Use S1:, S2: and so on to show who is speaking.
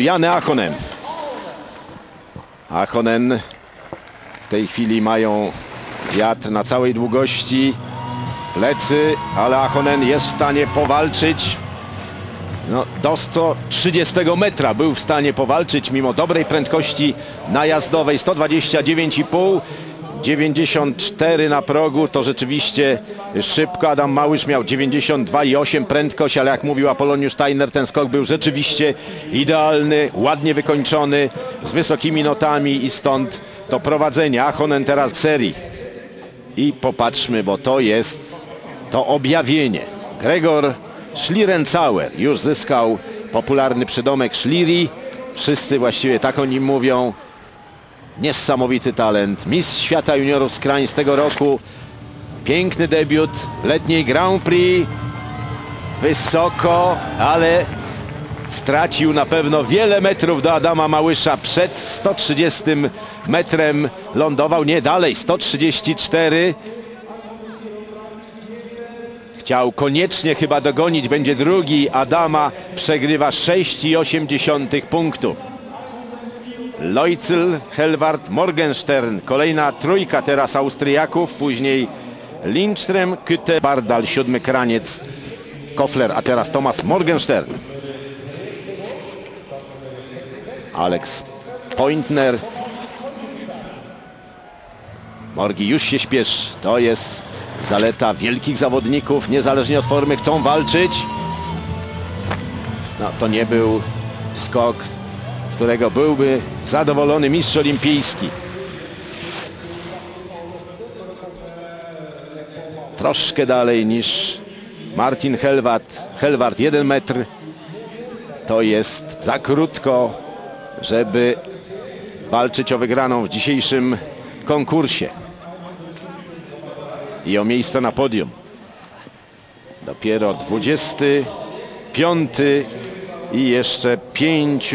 S1: Jany Achonen. Achonen w tej chwili mają wiatr na całej długości. Plecy, ale Achonen jest w stanie powalczyć. No, do 130 metra był w stanie powalczyć mimo dobrej prędkości najazdowej 129,5 94 na progu to rzeczywiście szybko. Adam Małysz miał 92,8 prędkość, ale jak mówił Apoloniusz Steiner, ten skok był rzeczywiście idealny, ładnie wykończony, z wysokimi notami i stąd to prowadzenie. Achonen teraz w serii. I popatrzmy, bo to jest to objawienie. Gregor Schlierenzauer już zyskał popularny przydomek Schliri. Wszyscy właściwie tak o nim mówią. Niesamowity talent. Mistrz świata juniorów z Krań z tego roku. Piękny debiut letniej Grand Prix. Wysoko, ale stracił na pewno wiele metrów do Adama Małysza. Przed 130 metrem lądował, nie dalej, 134. Chciał koniecznie chyba dogonić, będzie drugi. Adama przegrywa 6,8 punktu. Leutzel, Helwart, Morgenstern. Kolejna trójka teraz Austriaków, później Lindström, Kütte, Bardal, siódmy kraniec, Kofler, a teraz Thomas Morgenstern. Alex Pointner. Morgi już się śpieszy. To jest zaleta wielkich zawodników, niezależnie od formy, chcą walczyć. No to nie był skok z którego byłby zadowolony mistrz olimpijski. Troszkę dalej niż Martin Helwart. Helwart 1 metr. To jest za krótko, żeby walczyć o wygraną w dzisiejszym konkursie. I o miejsce na podium. Dopiero 25 i jeszcze 5